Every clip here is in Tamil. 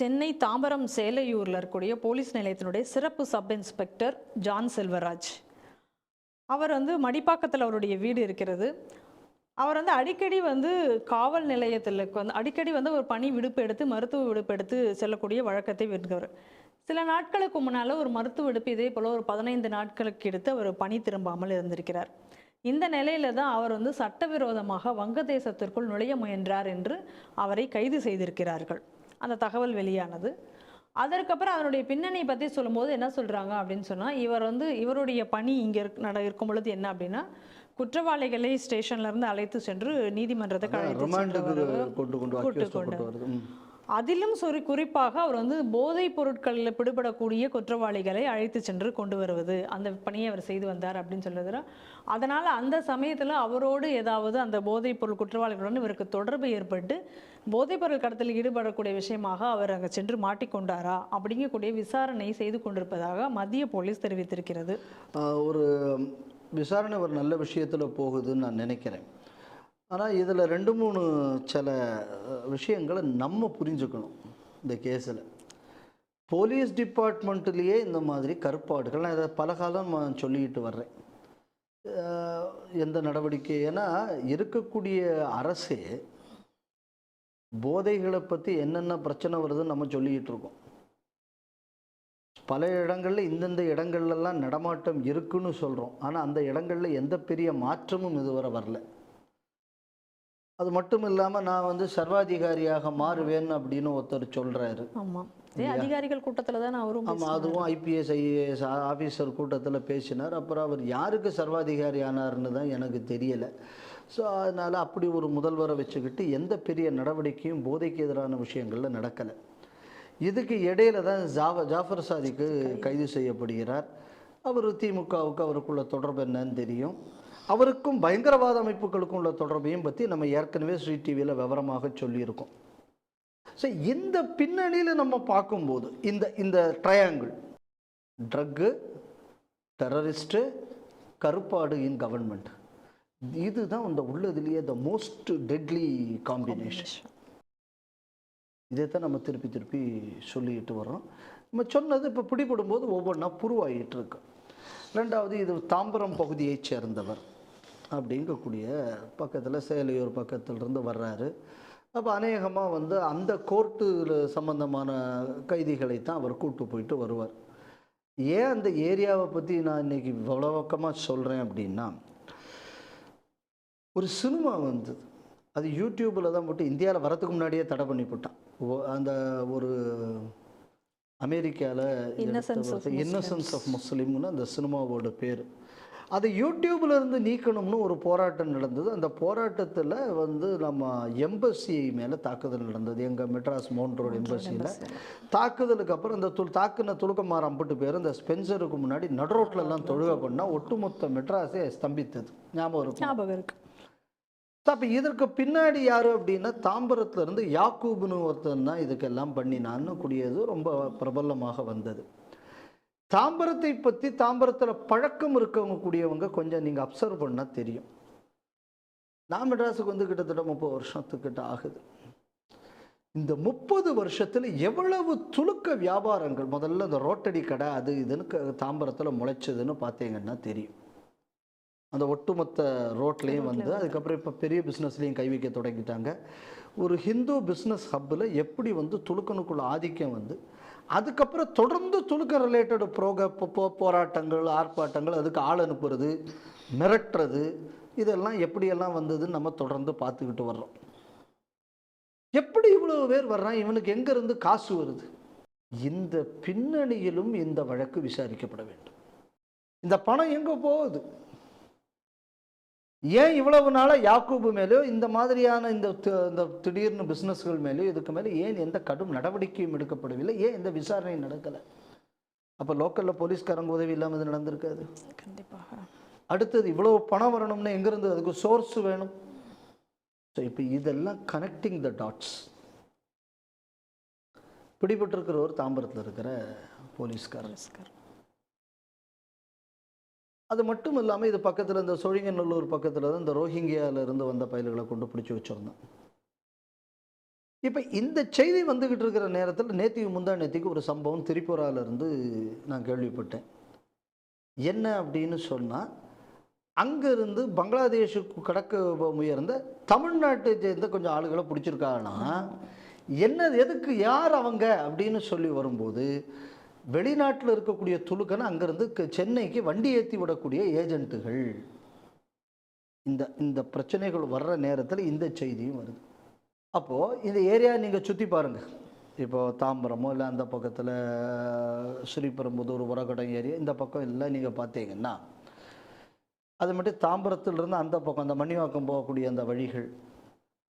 சென்னை தாம்பரம் சேலையூரில் இருக்கக்கூடிய போலீஸ் நிலையத்தினுடைய சிறப்பு சப் இன்ஸ்பெக்டர் ஜான் செல்வராஜ். அவர் வந்து மடிப்பாக்கத்தில் அவருடைய வீடு இருக்கிறது. அவர் வந்து அடிக்கடி வந்து காவல் நிலையத்தில் வந்து அடிக்கடி வந்து ஒரு பணி விடுப்பு எடுத்து மருத்துவ விடுப்பு எடுத்து செல்லக்கூடிய வழக்கத்தை விடுகிறவர் சில நாட்களுக்கு முன்னால் ஒரு மருத்துவ விடுப்பு இதே போல் ஒரு பதினைந்து நாட்களுக்கு எடுத்து அவர் பணி திரும்பாமல் இருந்திருக்கிறார். இந்த நிலையில தான் அவர் வந்து சட்டவிரோதமாக வங்கதேசத்திற்குள் நுழைய முயன்றார் என்று அவரை கைது செய்திருக்கிறார்கள். அந்த தகவல் வெளியானது. அதற்கப்புறம் அவருடைய பின்னணி பற்றி சொல்லும்போது என்ன சொல்கிறாங்க அப்படின்னு சொன்னால் இவர் வந்து இவருடைய பணி இங்கே இருக் நட இருக்கும் பொழுது என்ன அப்படின்னா குற்றவாளிகளை ஸ்டேஷன்ல இருந்து அழைத்து சென்று சென்றவர் கொண்டு கொண்டு அதிலும் சொறி குறிப்பாக அவர் வந்து போதைப் பொருட்களில் பிடிபடக்கூடிய குற்றவாளிகளை அழைத்து சென்று கொண்டு வருவது. அந்த பணியை அவர் செய்து வந்தார் அப்படின்னு சொல்லுறார் அதனால் அந்த சமயத்தில் அவரோடு ஏதாவது அந்த போதைப் பொருள் குற்றவாளிகளுடன் இவருக்கு தொடர்பு ஏற்பட்டு போதைப் பொருள் கடத்தலில் ஈடுபடக்கூடிய விஷயமாக அவர் அங்கே சென்று மாட்டிக்கொண்டாரா அப்படிங்கக்கூடிய விசாரணை செய்து கொண்டிருப்பதாக மத்திய போலீஸ் தெரிவித்திருக்கிறது. ஒரு விசாரணை ஒரு நல்ல விஷயத்தில் போகுதுன்னு நான் நினைக்கிறேன். ஆனால் இதில் ரெண்டு மூணு சில விஷயங்களை நம்ம புரிஞ்சுக்கணும் இந்த கேஸில். போலீஸ் டிபார்ட்மெண்ட்லேயே இந்த மாதிரி கருப்பாடுகள் நான் இதை பல காலம் நான் சொல்லிக்கிட்டு வர்றேன். எந்த நடவடிக்கை? ஏன்னா இருக்கக்கூடிய அரசே போதைகளை பற்றி என்னென்ன பிரச்சனை வருதுன்னு நம்ம சொல்லிக்கிட்டு இருக்கோம். பல இடங்களில் இந்தந்த இடங்கள்லாம் நடமாட்டம் இருக்குன்னு சொல்கிறோம் ஆனால் அந்த இடங்களில் எந்த பெரிய மாற்றமும் இதுவரை வரல. அது மட்டும் இல்லாமல் நான் வந்து சர்வாதிகாரியாக மாறுவேன் அப்படின்னு ஒருத்தர் சொல்கிறாரு ஆமாம் அதிகாரிகள் கூட்டத்தில் தான் அவரும் ஆமாம். அதுவும் ஐபிஎஸ் ஐஏஎஸ் ஆஃபீஸர் கூட்டத்தில் பேசினார். அப்புறம் அவர் யாருக்கு சர்வாதிகாரி ஆனார்னு தான் எனக்கு தெரியலை. ஸோ அதனால் அப்படி ஒரு முதல்வரை வச்சுக்கிட்டு எந்த பெரிய நடவடிக்கையும் போதைக்கு எதிரான விஷயங்களில் நடக்கலை. இதுக்கு இடையில தான் ஜாவ ஜாஃபர் சாதிக்கு கைது செய்யப்படுகிறார். அவர் திமுகவுக்கு அவருக்குள்ள தொடர்பு என்னன்னு தெரியும். அவருக்கும் பயங்கரவாத அமைப்புகளுக்கும் உள்ள தொடர்பையும் பற்றி நம்ம ஏற்கனவே ஸ்ரீ டிவியில் விவரமாக சொல்லியிருக்கோம். ஸோ இந்த பின்னணியில் நம்ம பார்க்கும்போது இந்த இந்த ட்ரையாங்கிள் ட்ரக்கு டெரரிஸ்ட்டு கருப்பாடு இன் கவர்மெண்ட் இதுதான் இந்த உள்ளதுலேயே த மோஸ்ட் டெட்லி காம்பினேஷன் இதை தான் நம்ம திருப்பி திருப்பி சொல்லிக்கிட்டு வர்றோம். நம்ம சொன்னது இப்போ பிடிபடும்போது ஒவ்வொன்றா புருவாயிட்டு இருக்கு. ரெண்டாவது இது தாம்பரம் பகுதியைச் சேர்ந்தவர். அப்படிங்கக்கூடிய பக்கத்தில் சேலையூர் பக்கத்திலிருந்து வர்றாரு. அப்போ அநேகமாக வந்து அந்த கோர்ட்டில் சம்பந்தமான கைதிகளை தான் அவர் கூட்டு போயிட்டு வருவார். ஏன் அந்த ஏரியாவை பற்றி நான் இன்னைக்கு விளவக்கமாக சொல்கிறேன் அப்படின்னா ஒரு சினிமா வந்தது அது யூடியூப்பில் தான் போட்டு இந்தியாவில் வரதுக்கு முன்னாடியே தடை பண்ணி போட்டான். அந்த ஒரு அமெரிக்காவில் இன்னசென்ஸ் ஆஃப் முஸ்லீம்னு அந்த சினிமாவோட பேர். அதை யூடியூப்ல இருந்து நீக்கணும்னு ஒரு போராட்டம் நடந்தது. அந்த போராட்டத்தில் வந்து நம்ம எம்பசி மேலே தாக்குதல் நடந்தது. எங்கள் மெட்ராஸ் மவுண்ட் ரோடு எம்பசியில். தாக்குதலுக்கு அப்புறம் இந்த துள் தாக்குன துலுக்கமார் அம்பட்டு பேர் இந்த ஸ்பென்சருக்கு முன்னாடி நடுரோட்டில் எல்லாம் தொழுகை பண்ணால் ஒட்டுமொத்த மெட்ராஸே ஸ்தம்பித்தது. ஞாபகம் இருக்கும் ஞாபகம் இருக்கு. அப்போ இதற்கு பின்னாடி யார் அப்படின்னா தாம்பரத்துல இருந்து யாக்கூப்னு ஒருத்தன் தான் இதுக்கெல்லாம் பண்ணினான்னு கூடியது ரொம்ப பிரபலமாக வந்தது. தாம்பரத்தை பற்றி தாம்பரத்தில் பழக்கம் இருக்கவங்க கூடியவங்க கொஞ்சம் நீங்கள் அப்சர்வ் பண்ணால் தெரியும். நான் மெட்ராஸுக்கு வந்து கிட்டத்தட்ட முப்பது வருஷத்துக்கிட்ட ஆகுது. இந்த முப்பது வருஷத்தில் எவ்வளவு துலுக்க வியாபாரங்கள் முதல்ல இந்த ரோட்டடி கடை அது இதுன்னு க- தாம்பரத்தில் முளைச்சதுன்னு பார்த்தீங்கன்னா தெரியும். அந்த ஒட்டுமொத்த ரோட்லேயும் வந்து அதுக்கப்புறம் இப்போ பெரிய பிஸ்னஸ்லேயும் கை வைக்க தொடங்கிட்டாங்க. ஒரு ஹிந்து பிஸ்னஸ் ஹப்பில் எப்படி வந்து துலுக்கனுக்குள்ள ஆதிக்கம் வந்து அதுக்கப்புறம் தொடர்ந்து துலுக்க ரிலேட்டட் புரோக போராட்டங்கள் ஆர்ப்பாட்டங்கள் அதுக்கு ஆள் அனுப்புறது மிரட்டுறது இதெல்லாம் எப்படியெல்லாம் வந்ததுன்னு நம்ம தொடர்ந்து பார்த்துக்கிட்டு வர்றோம். எப்படி இவ்வளோ பேர் வர்றான்? இவனுக்கு எங்கேருந்து காசு வருது? இந்த பின்னணியிலும் இந்த வழக்கு விசாரிக்கப்பட வேண்டும். இந்த பணம் எங்கே போகுது? ஏன் இவ்வளவு நாளாக யாக்கூபு மேலேயோ இந்த மாதிரியான இந்த இந்த திடீர்னு பிஸ்னஸ்கள் மேலேயோ இதுக்கு மேலே ஏன் எந்த கடும் நடவடிக்கையும் எடுக்கப்படவில்லை? ஏன் இந்த விசாரணை நடக்கலை? அப்போ லோக்கலில் போலீஸ்காரங்க உதவி இல்லாமல் இது நடந்திருக்காது. கண்டிப்பாக. அடுத்தது இவ்வளவு பணம் வரணும்னா எங்கேருந்து அதுக்கு சோர்ஸ் வேணும்? ஸோ இப்போ இதெல்லாம் கனெக்டிங் த டாட்ஸ் பிடிபட்டிருக்கிறவர் தாம்பரத்தில் இருக்கிற போலீஸ்காரர். நமஸ்காரம் அது மட்டும் இல்லாமல் இது பக்கத்தில் இந்த சொழிங்கநல்லூர் பக்கத்தில் தான் இந்த ரோஹிங்கியால இருந்து வந்த பயல்களை கொண்டு பிடிச்சி வச்சுருந்தோம் இப்போ இந்த செய்தி வந்துக்கிட்டு இருக்கிற நேரத்தில் நேத்திக்கு முந்தா நேத்திக்கு ஒரு சம்பவம் திரிபுரால இருந்து நான் கேள்விப்பட்டேன். என்ன அப்படின்னு சொன்னால் அங்கேருந்து பங்களாதேஷுக்கு கடக்க முயர்ந்த தமிழ்நாட்டை சேர்ந்த கொஞ்சம் ஆளுகளை பிடிச்சிருக்காங்கன்னா என்ன எதுக்கு யார் அவங்க அப்படின்னு சொல்லி வரும்போது வெளிநாட்டில் இருக்கக்கூடிய துலுக்கனை அங்கேருந்து சென்னைக்கு வண்டி ஏற்றி விடக்கூடிய ஏஜென்ட்டுகள். இந்த இந்த பிரச்சனைகள் வர்ற நேரத்தில் இந்த செய்தியும் வருது. அப்போது இந்த ஏரியா நீங்கள் சுற்றி பாருங்கள் இப்போது தாம்பரமோ இல்லை அந்த பக்கத்தில் ஸ்ரீபெரும்புதூர் உரகடம் ஏரியா இந்த பக்கம் எல்லாம் நீங்கள் பார்த்தீங்கன்னா அது மட்டும் தாம்பரத்துலேருந்து அந்த பக்கம் அந்த மணிவாக்கம் போகக்கூடிய அந்த வழிகள்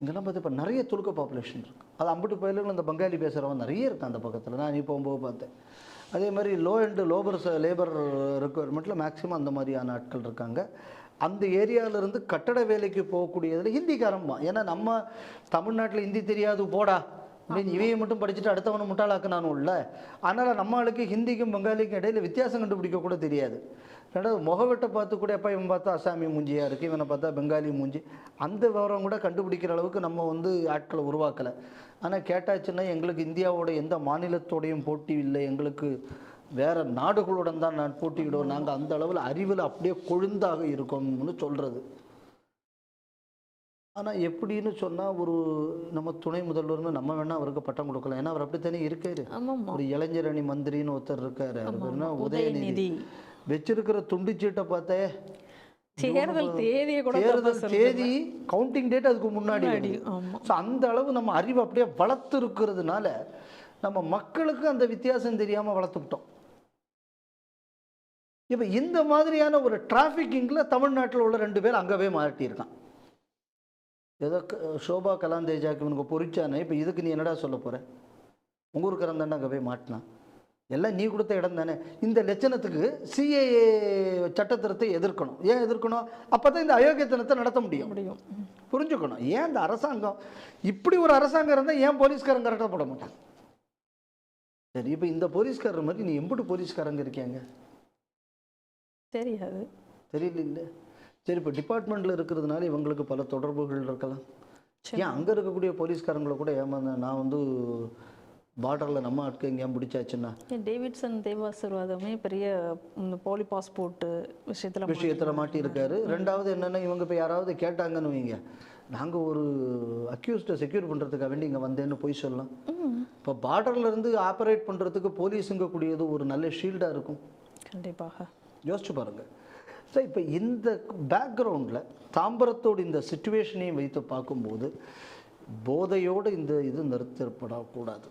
இங்கெல்லாம் பார்த்து இப்போ நிறைய துலுக்க பாப்புலேஷன் இருக்குது அது அம்பட்டு பயிலும் அந்த பங்காளி பேசுகிறவங்க நிறைய இருக்குது அந்த பக்கத்தில். நான் நீ போகும்போது பார்த்தேன். அதே மாதிரி லோ அண்டு லோபர் லேபர் ரெக்குவயர்மெண்ட்டில் மேக்ஸிமம் அந்த மாதிரியான ஆட்கள் இருக்காங்க. அந்த ஏரியாவிலேருந்து கட்டட வேலைக்கு போகக்கூடியதில் ஹிந்திக்காரன் ஏன்னா நம்ம தமிழ்நாட்டில் ஹிந்தி தெரியாது போடா. அப்படின்னு இவையை மட்டும் படிச்சுட்டு அடுத்தவனை முட்டாளாக்குனானு உள்ள அதனால் நம்ம ஆளுக்கு ஹிந்திக்கும் பங்காளிக்கும் இடையில வித்தியாசம் கண்டுபிடிக்க கூட தெரியாது. ரெண்டாவது முகவெட்டை பார்த்து கூட எப்போ இவன் பார்த்தா அசாமி மூஞ்சியா இருக்குது இவனை பார்த்தா பெங்காலி மூஞ்சி அந்த விவரம் கூட கண்டுபிடிக்கிற அளவுக்கு நம்ம வந்து ஆட்களை உருவாக்கலை. ஆனால் கேட்டாச்சுன்னா எங்களுக்கு இந்தியாவோட எந்த மாநிலத்தோடையும் போட்டி இல்லை எங்களுக்கு வேற நாடுகளுடன் தான் நான் போட்டியிடுவோம் நாங்கள் அந்த அளவில் அறிவில் அப்படியே கொழுந்தாக இருக்கோம்னு சொல்கிறது ஆனால் எப்படின்னு சொன்னால் ஒரு நம்ம துணை முதல்வர்னு நம்ம வேணால் அவருக்கு பட்டம் கொடுக்கலாம். ஏன்னா அவர் அப்படித்தானே இருக்காரு. ஒரு இளைஞரணி மந்திரின்னு ஒருத்தர் இருக்காரு. அவர் என்ன? உதயநிதி. வச்சிருக்கிற துண்டுச்சீட்டை பார்த்தே தேர்தல் தேதியை கூட தேர்தல். தேதி கவுண்டிங் டேட் அதுக்கு முன்னாடி. ஸோ அந்த அளவு நம்ம அறிவு அப்படியே வளர்த்து இருக்கிறதுனால நம்ம மக்களுக்கு அந்த வித்தியாசம் தெரியாமல் வளர்த்துக்கிட்டோம். இப்போ இந்த மாதிரியான ஒரு டிராஃபிக்கிங்கில் தமிழ்நாட்டில் உள்ள ரெண்டு பேர் அங்கவே மாட்டியிருக்கான். ஏதோ சோபா கலாந்தேஜாக்கு இவனுக்கு பொறிச்சானே இப்போ இதுக்கு நீ என்னடா சொல்ல போற? உங்க ஊருக்காரன் தானே அங்கே போய் மாட்டினான். எல்லாம் நீ கொடுத்த இடம் தானே. இந்த லட்சணத்துக்கு சிஏஏ சட்டத்திருத்தை எதிர்க்கணும். ஏன் எதிர்க்கணும்? அப்போ தான் இந்த அயோக்கியத்தனத்தை நடத்த முடியும். முடியும். புரிஞ்சுக்கணும். ஏன் இந்த அரசாங்கம்? இப்படி ஒரு அரசாங்கம் இருந்தால் ஏன் போலீஸ்காரன் கரெக்டாக போட மாட்டாங்க சரி இப்போ இந்த போலீஸ்காரர் மாதிரி நீ எம்பிட்டு போலீஸ்காரங்க இருக்காங்க தெரியாது. தெரியல இல்லை. சரி இப்போ டிபார்ட்மெண்ட்டில் இருக்கிறதுனால இவங்களுக்கு பல தொடர்புகள் இருக்கலாம். ஏன் அங்கே இருக்கக்கூடிய போலீஸ்காரங்களை கூட ஏமாந்தேன் நான் வந்து பார்டரில் நம்ம ஆட்கள் எங்கேயும் பிடிச்சாச்சுன்னா? ஏன் டேவிட்சன் தேவாசிர்வாதமே பெரிய இந்த போலி பாஸ்போர்ட்டு விஷயத்துல விஷயத்தில் மாட்டியிருக்காரு. ரெண்டாவது என்னென்னா இவங்க இப்போ யாராவது கேட்டாங்கன்னு வைங்க. நாங்கள் ஒரு அக்யூஸ்டை செக்யூர் பண்ணுறதுக்காக வேண்டி இங்கே வந்தேன்னு போய் சொல்லலாம். இப்போ பார்டர்ல இருந்து ஆப்ரேட் பண்ணுறதுக்கு போலீஸுங்க கூடியது ஒரு நல்ல ஷீல்டாக இருக்கும். கண்டிப்பாக. யோசிச்சு பாருங்க. ஸோ இப்போ இந்த பேக்ரவுண்டில் தாம்பரத்தோட இந்த சுச்சுவேஷனையும் வைத்து பார்க்கும்போது போதையோடு இந்த இது நிறுத்தப்படக்கூடாது.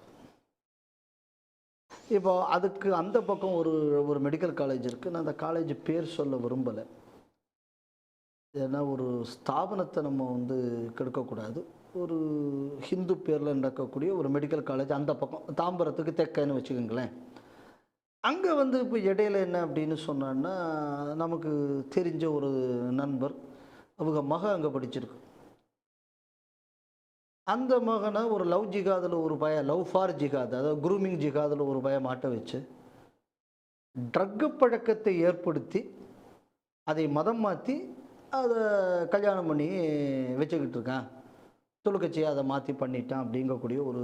இப்போ அதுக்கு அந்த பக்கம் ஒரு ஒரு மெடிக்கல் காலேஜ் இருக்குது நான் அந்த காலேஜ் பேர் சொல்ல விரும்பலை. ஏன்னா ஒரு ஸ்தாபனத்தை நம்ம வந்து கெடுக்கக்கூடாது. ஒரு ஹிந்து பேரில் நடக்கக்கூடிய ஒரு மெடிக்கல் காலேஜ் அந்த பக்கம் தாம்பரத்துக்கு தெக்கன்னு வச்சுக்கோங்களேன். அங்கே வந்து இப்போ இடையில என்ன அப்படின்னு சொன்னான்னா நமக்கு தெரிஞ்ச ஒரு நண்பர் அவங்க மக அங்கே படிச்சிருக்கு. அந்த மகனை ஒரு லவ் ஜிகாதில் ஒரு பய லவ் ஃபார் ஜிகாத் அதாவது குரூமிங் ஜிகாதில் ஒரு பய மாட்ட வச்சு ட்ரக்கு பழக்கத்தை ஏற்படுத்தி அதை மதம் மாற்றி அதை கல்யாணம் பண்ணி வச்சுக்கிட்டு இருக்கான். தொழுக்கட்சியை அதை மாற்றி பண்ணிட்டான் அப்படிங்கக்கூடிய ஒரு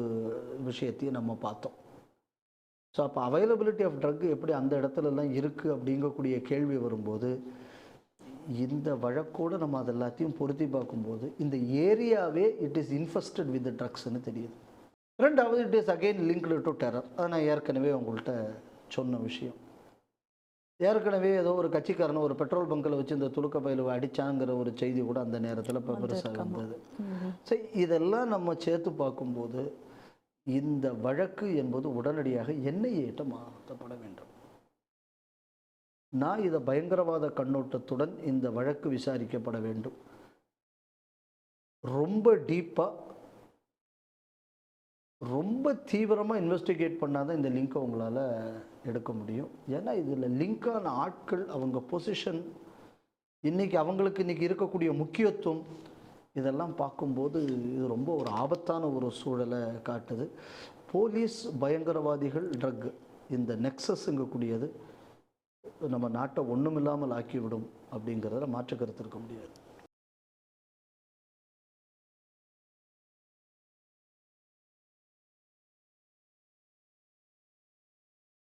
விஷயத்தையும் நம்ம பார்த்தோம். ஸோ அப்போ அவைலபிலிட்டி ஆஃப் ட்ரக் எப்படி அந்த இடத்துலலாம் இருக்குது அப்படிங்கக்கூடிய கேள்வி வரும்போது இந்த வழக்கோடு நம்ம அது எல்லாத்தையும் பொருத்தி பார்க்கும்போது இந்த ஏரியாவே இட் இஸ் இன்ஃபெஸ்டட் வித் ட்ரக்ஸ்னு தெரியுது. ரெண்டாவது it is again linked to terror அதை நான் ஏற்கனவே உங்கள்கிட்ட சொன்ன விஷயம். ஏற்கனவே ஏதோ ஒரு கட்சிக்காரனை ஒரு பெட்ரோல் பங்கில் வச்சு இந்த துலுக்க பயிலுவை அடிச்சாங்கிற ஒரு செய்தி கூட அந்த நேரத்தில் இப்போ பெருசாக ம், சரி இதெல்லாம் நம்ம சேர்த்து பார்க்கும்போது இந்த வழக்கு என்பது உடனடியாக என்ஐஏட்ட மாற்றப்பட வேண்டும். நான் இதை பயங்கரவாத கண்ணோட்டத்துடன் இந்த வழக்கு விசாரிக்கப்பட வேண்டும். ரொம்ப டீப்பாக ரொம்ப தீவிரமாக இன்வெஸ்டிகேட் பண்ணாதான் இந்த லிங்க்கை உங்களால் எடுக்க முடியும். ஏன்னா இதில் லிங்கான ஆட்கள் அவங்க பொசிஷன் இன்னைக்கு அவங்களுக்கு இன்றைக்கி இருக்கக்கூடிய முக்கியத்துவம் இதெல்லாம் பார்க்கும்போது இது ரொம்ப ஒரு ஆபத்தான ஒரு சூழலை காட்டுது. போலீஸ் பயங்கரவாதிகள் ட்ரக். இந்த நெக்ஸஸ்ங்கக்கூடியது நம்ம நாட்டை ஒன்றுமில்லாமல் ஆக்கிவிடும் அப்படிங்கிறதுல மாற்று கருத்து இருக்க முடியாது.